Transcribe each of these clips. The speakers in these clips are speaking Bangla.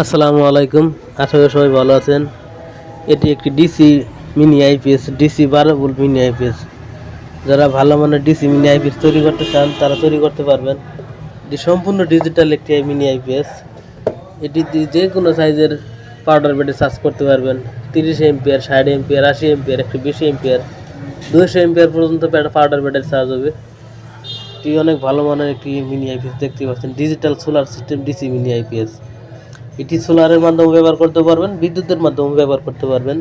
আসসালামু আলাইকুম। আশা করি সবাই ভালো আছেন। এটি একটি ডিসি মিনি আইপিএস ডিসি বারো ভোল্ট মিনি আইপিএস যারা ভালো মানের ডিসি মিনি আইপিএস তৈরি করতে চান, তারা তৈরি করতে পারবেন। এটি সম্পূর্ণ ডিজিটাল একটি মিনি আইপিএস এটি যে কোনো সাইজের পাউডার বেডে চার্জ করতে পারবেন। তিরিশ এমপিয়ার ষাট এমপিয়ার আশি এমপিয়ার একটু বেশি এমপিয়ার দুশো এমপিয়ার পর্যন্ত পাউডার বেডের চার্জ হবে। এটি অনেক ভালো মানের একটি মিনি আইপিএস দেখতে পাচ্ছেন। Digital solar system DC mini IPS এটি সোলারের মাধ্যমে ব্যবহার করতে পারবেন, বিদ্যুতের মাধ্যমে ব্যবহার করতে পারবেন।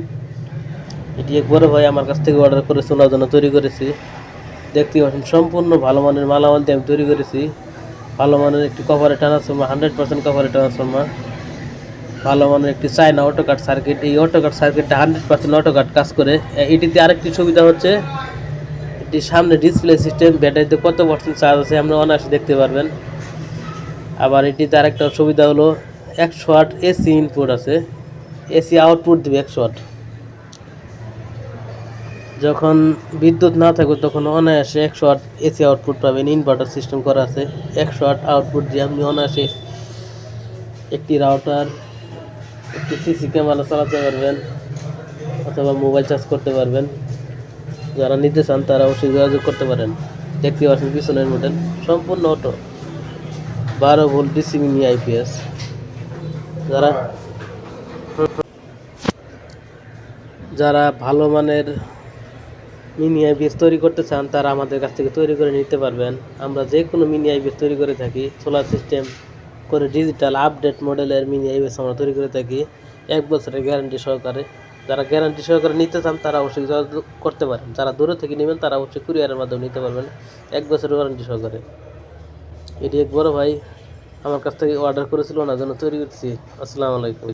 এটি এক বড় ভাই আমার কাছ থেকে অর্ডার করে সোনার জন্য তৈরি করেছি। দেখতে পাচ্ছেন, সম্পূর্ণ ভালো মানের মালামাল দিয়ে আমি তৈরি করেছি। ভালো মানের একটি কভারে ট্রান্সফর্মার হান্ড্রেড পার্সেন্ট কভারে ট্রান্সফর্মার ভালো মানের একটি চায়না অটো কাট সার্কিট এই অটো কাট সার্কিটটা হান্ড্রেড পার্সেন্ট অটো কাট কাজ করে। এটিতে আরেকটি সুবিধা হচ্ছে, এটি সামনে ডিসপ্লে সিস্টেম ব্যাটারিতে কত পার্সেন্ট চার্জ আছে আমরা অনায়াসে দেখতে পারবেন। আবার এটিতে আরেকটা সুবিধা হলো একশো আট এসি ইনপুট আছে। এসি আউটপুট দেবে একশো আট যখন বিদ্যুৎ না থাকবে তখন অনায়াসে একশো আট এসি আউটপুট পাবেন। ইনভার্টার সিস্টেম করা আছে। একশো আট আউটপুট দিয়ে আপনি অনায়াসে একটি রাউটার একটি সিসি ক্যামেরা চালাতে পারবেন অথবা মোবাইল চার্জ করতে পারবেন। যারা নিতে চান তারা অবশ্যই যোগাযোগ করতে পারেন। দেখতে পাচ্ছেন পিছনের মডেল সম্পূর্ণ অটো বারো ভোল্ট ডিসি মিনি আইপিএস যারা যারা ভালো মানের মিনি আইপিএস তৈরি করতে চান, তারা আমাদের কাছ থেকে তৈরি করে নিতে পারবেন। আমরা যে কোনো মিনি আইপিএস তৈরি করে থাকি। সোলার সিস্টেম করে ডিজিটাল আপডেট মডেলের মিনি আইপিএস আমরা তৈরি করে থাকি এক বছরের গ্যারান্টি সহকারে। যারা গ্যারান্টি সহকারে নিতে চান, তারা অবশ্যই করতে পারেন। যারা দূরে থেকে নেবেন, তারা অবশ্যই কুরিয়ারের মাধ্যমে নিতে পারবেন। এক বছরের গ্যারান্টি সহকারে। এটি এক বড় ভাই আমার কাছ থেকে অর্ডার করেছিল না জন্য তৈরি করছি আসসালামু আলাইকুম।